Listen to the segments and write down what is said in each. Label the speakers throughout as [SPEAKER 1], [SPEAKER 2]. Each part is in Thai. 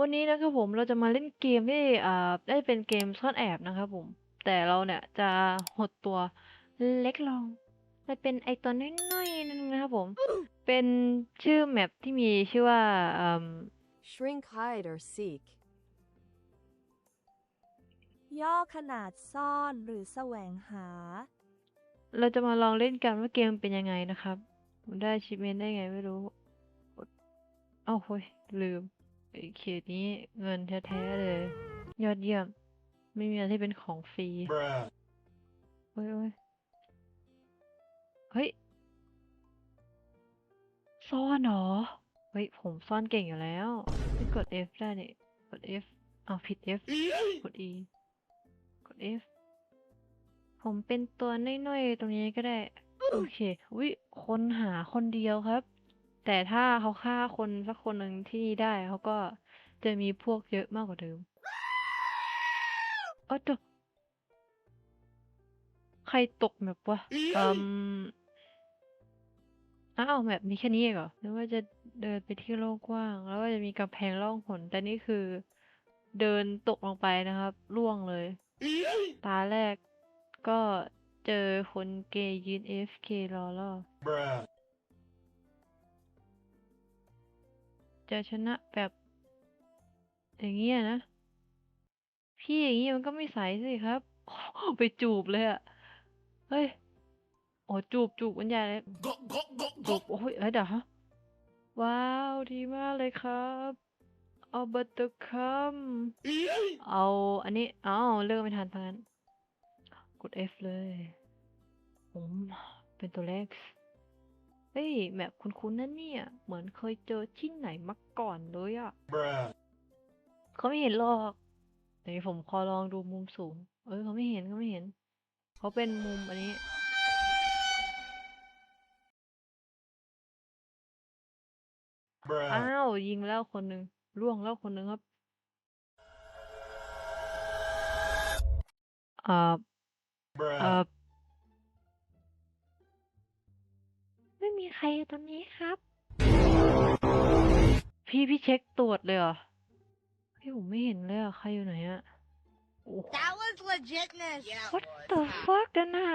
[SPEAKER 1] วันนี้นะครับผมเราจะมาเล่นเกมที่อ่าได้เป็นเกมซ่อนแอบนะครับผม แต่เราเนี่ยจะหดตัวเล็กลงไปเป็นไอตัวน้อยๆนั่นนะครับผม เป็นชื่อแมปที่มีชื่อว่าอืม
[SPEAKER 2] Shrink, hide, or seek.
[SPEAKER 3] ย่อขนาดซ่อนหรือแสวงหา
[SPEAKER 1] เราจะมาลองเล่นกันว่าเกมเป็นยังไงนะครับ ผมได้ชิปเมนได้ไงไม่รู้ เอ้าโหยลืมไอ้ เขตนี้เงินแท้ๆเลย ยอดเยี่ยม ไม่มีอะไรที่เป็นของฟรี
[SPEAKER 4] Bruh.
[SPEAKER 1] เฮ้ยเฮ้ยเฮ้ยซ่อนเหรอ เฮ้ย ผมซ่อนเก่งอยู่แล้วไม่กด F ได้เนี่ยกด F เอาวผิด F กด E กด F ผมเป็นตัวน้อยๆ ตรงนี้ก็ได้ โอเค วิคนหาคนเดียวครับ แต่ถ้าเขาฆ่าคนสักคนหนึ่งที่นี่ได้เขาก็จะมีพวกเยอะมากกว่าเดิมเออตัวใครตกแมปวะอืมอ้าวแมปมีแค่นี้เองเหรอนึกว่าจะเดินไปที่โลกกว้าง แล้วก็จะมีกำแพงล่องหนแต่นี่คือ เดินตกลงไปนะครับล่วงเลย ตาแรกก็เจอคนเกย์ยืน AFK รอรอ
[SPEAKER 4] Bruh.
[SPEAKER 1] จะชนะแบบ อย่างเงี้ยนะ พี่อย่างงี้มันก็ไม่ใสสิครับไปจูบเลยอะเฮ้ยโอ้จูบจูบกันใหญ่เลย
[SPEAKER 4] Go, go, go,
[SPEAKER 1] จู
[SPEAKER 4] go.
[SPEAKER 1] บโอ้ยเอ้ยเดี๋ยวฮะว้าวดีมากเลยครับเอาบัตเตอร์คัมเอาอันนี้เอาเลือกไม่ทันทั้งนั้น กด F เลย ผมเป็นตัวเล็ก เฮ้ยแมปคุ้นๆนั่นเนี่ย เหมือนเคยเจอที่ไหนมาก่อนเลยอะ
[SPEAKER 4] Bruh.
[SPEAKER 1] เขาไม่เห็นหรอกเดี๋ยวผมขอลองดูมุมสูง เอ้ยเขาไม่เห็นเขาไม่เห็น เขาเป็นมุมอันนี้
[SPEAKER 4] Bruh.
[SPEAKER 1] อ้าวยิงแล้วคนหนึ่งล่วงแล้วคนหนึ่งครับเอ่อเอ่อ ม่มีใครตอนนี้ครับ พี่พี่เช็คตรวจเลยเหรอ พี่ผมไม่เห็นเลยอะใครอยู่ไหนอะโอ้
[SPEAKER 5] That was legitness. Yeah.
[SPEAKER 1] What the fuck นั่นน่ะ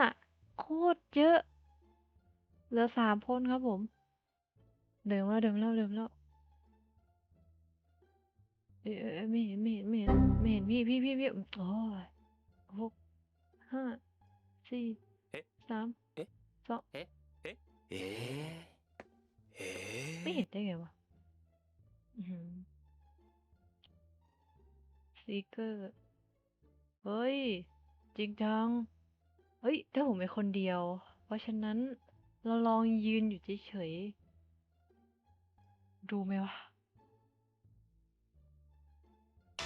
[SPEAKER 1] โคตรเยอะ เหลือสามคนครับผม เดิมแล้วเดิมแล้วเดิมแล้วเอ้ยเอ้ยเอ้ยไม่เห็นไม่เห็นไม่เห็นไม่เห็นพี่พี่พี่พี่โอ้ยหกห้าสี่
[SPEAKER 6] เอ๊ะ
[SPEAKER 1] สาม
[SPEAKER 6] เอ๊ะ
[SPEAKER 1] สอง
[SPEAKER 6] เอ๊ะเอ๊ะ
[SPEAKER 1] ไม่เห็นได้ไงวะซีเกอร์ เฮ้ย จริงจัง เฮ้ย ถ้าผมเป็นคนเดียว เพราะฉะนั้นเราลองยืนอยู่เฉยๆ ดูไหมวะ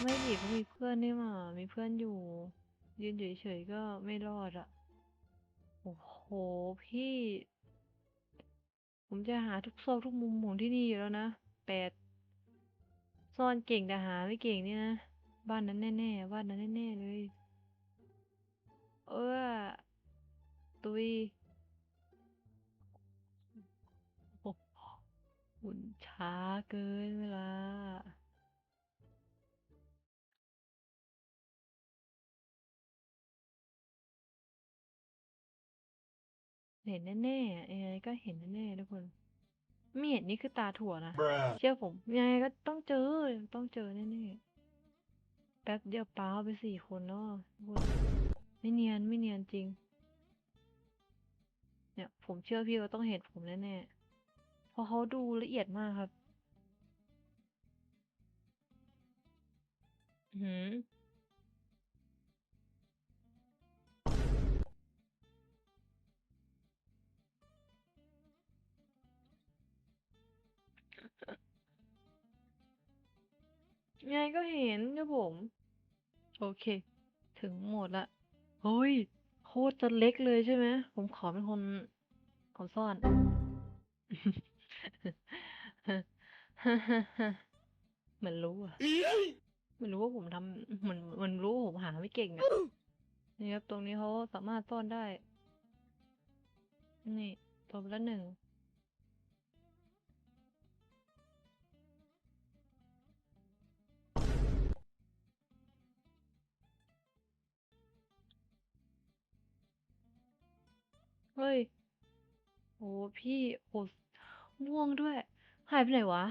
[SPEAKER 1] ไม่ดิเขามีเพื่อนนี่หว่ามีเพื่อนอยู่ ยืนเฉยๆก็ไม่รอดอะโอ้โห พี่ ผมจะหาทุกซอกทุกมุมของที่นี่อยู่แล้วนะแปดซ่อนเก่งแต่หาไม่เก่งนี่นะ บ้านนั้นแน่ๆบ้านนั้นแน่ๆเลย เออตุยโอ้โหหุ่นช้าเกินเวลา เห็นแน่ๆยังไงก็เห็นแน่ๆทุกคนไม่เห็นนี่คือตาถั่วนะ
[SPEAKER 4] Bruh.
[SPEAKER 1] เชื่อผมยังไงก็ต้องเจอ ต้องเจอแน่ๆแป๊บเดียวป้าไปสี่คนแล้วอะทุกคนไม่เนียนไม่เนียนจริง เนี่ยผมเชื่อพี่ว่าต้องเห็นผมแน่ๆเพราะเขาดูละเอียดมากครับอื้อหือ ไงก็เห็นครับผม โอเค ถึงหมดละเฮ้ยโคตรจะเล็กเลยใช่ไหมผมขอเป็นคนคนซ่อนมันรู้อะมันรู้ว่าผมทำเหมันมันรู้ว่าผมหาไม่เก่งอะนี่ครับ ตรงนี้เขาสามารถซ่อนได้ นี่ตัวละหนึ่ง ฮ้ย โอ้พี่โอ้ม่วงด้วย หายไปไหนวะ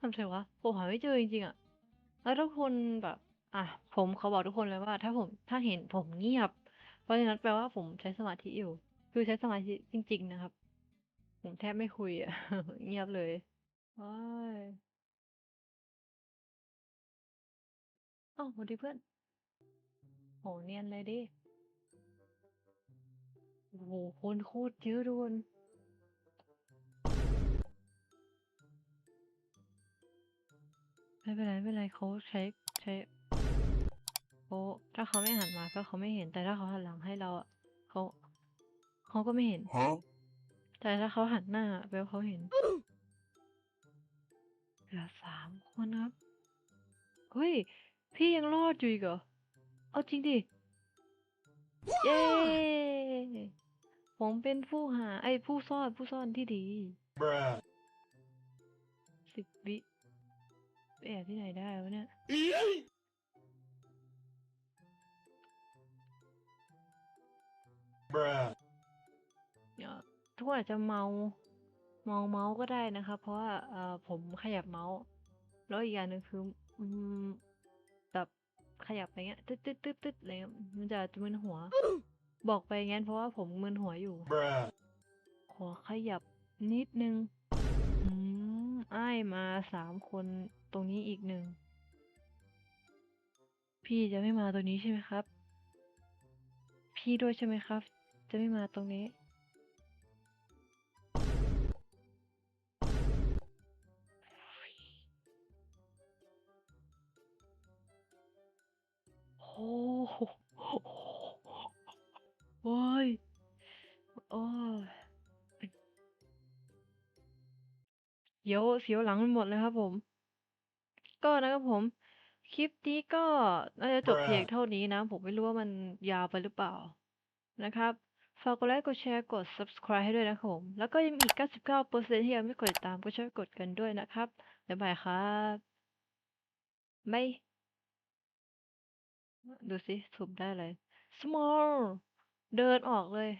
[SPEAKER 1] ทำไมวะผมหาไม่เจอจริงๆอะแล้วทุกคนแบบ อะผมเขาบอกทุกคนเลยว่า ถ้าผมถ้าเห็นผมเงียบ เพราะฉะนั้นแปลว่าผมใช้สมาธิอยู่ คือใช้สมาธิจริง ๆ นะครับ ผมแทบไม่คุยอะเงียบเลยว้ายอ้าวสวัสดีเพื่อนโหเนียนเลยดิ โอ้โหคนโคตรเยอะทุกคนไม่เป็นไรไม่เป็นไรเขาใช้ใช้เขาถ้าเขาไม่หันมาก็เขาไม่เห็นแต่ถ้าเขาหันหลังให้เราอะเขาเขาก็ไม่เห็น
[SPEAKER 6] Huh?
[SPEAKER 1] แต่ถ้าเขาหันหน้าแปลว่าเขาเห็น เหลือสามคนครับ เฮ้ย พี่ยังรอดอยู่อีกเหรอ เอาจริงดิ เย้ ผมเป็นผู้หา ไอ้ยผู้ซ่อนผู้ซ่อนที่ดี
[SPEAKER 4] Bruh.
[SPEAKER 1] สิบวิไปแอบที่ไหนได้วะเนี่ย
[SPEAKER 4] Bruh.
[SPEAKER 1] เอ่อทุกคนอาจจะเมา เมาเมาส์ก็ได้นะคะ เพราะว่าเอ่อผมขยับเมาส์ แล้วอีกอย่างหนึ่งคืออืมแบบขยับไปเงี้ย ตึ๊ดตึ๊ดตึ๊ดตึ๊ดอะไรเงี้ยมันจะมึนหัว บอกไปงั้นเพราะว่าผมมึนหัวอยู่
[SPEAKER 4] Bruh.
[SPEAKER 1] ขอขยับนิดนึง อืมอ้ายมาสามคนตรงนี้อีกหนึ่ง พี่จะไม่มาตรงนี้ใช่ไหมครับ พี่ด้วยใช่ไหมครับ จะไม่มาตรงนี้ โอ้ เสียวเสียวหลังไปหมดเลยครับผม ก็นะครับผม คลิปนี้ก็น่าจะจบเพียง
[SPEAKER 4] Bruh
[SPEAKER 1] เท่านี้นะ ผมไม่รู้ว่ามันยาวไปหรือเปล่านะครับฝากกดไลค์กดแชร์กด subscribe ให้ด้วยนะครับผม แล้วก็ยังมีอีก 99%ที่ยังไม่กดติดตามก็ช่วยกดกันด้วยนะครับบ๊ายบายครับบายดูสิสุ่มได้เลย small เดินออกเลย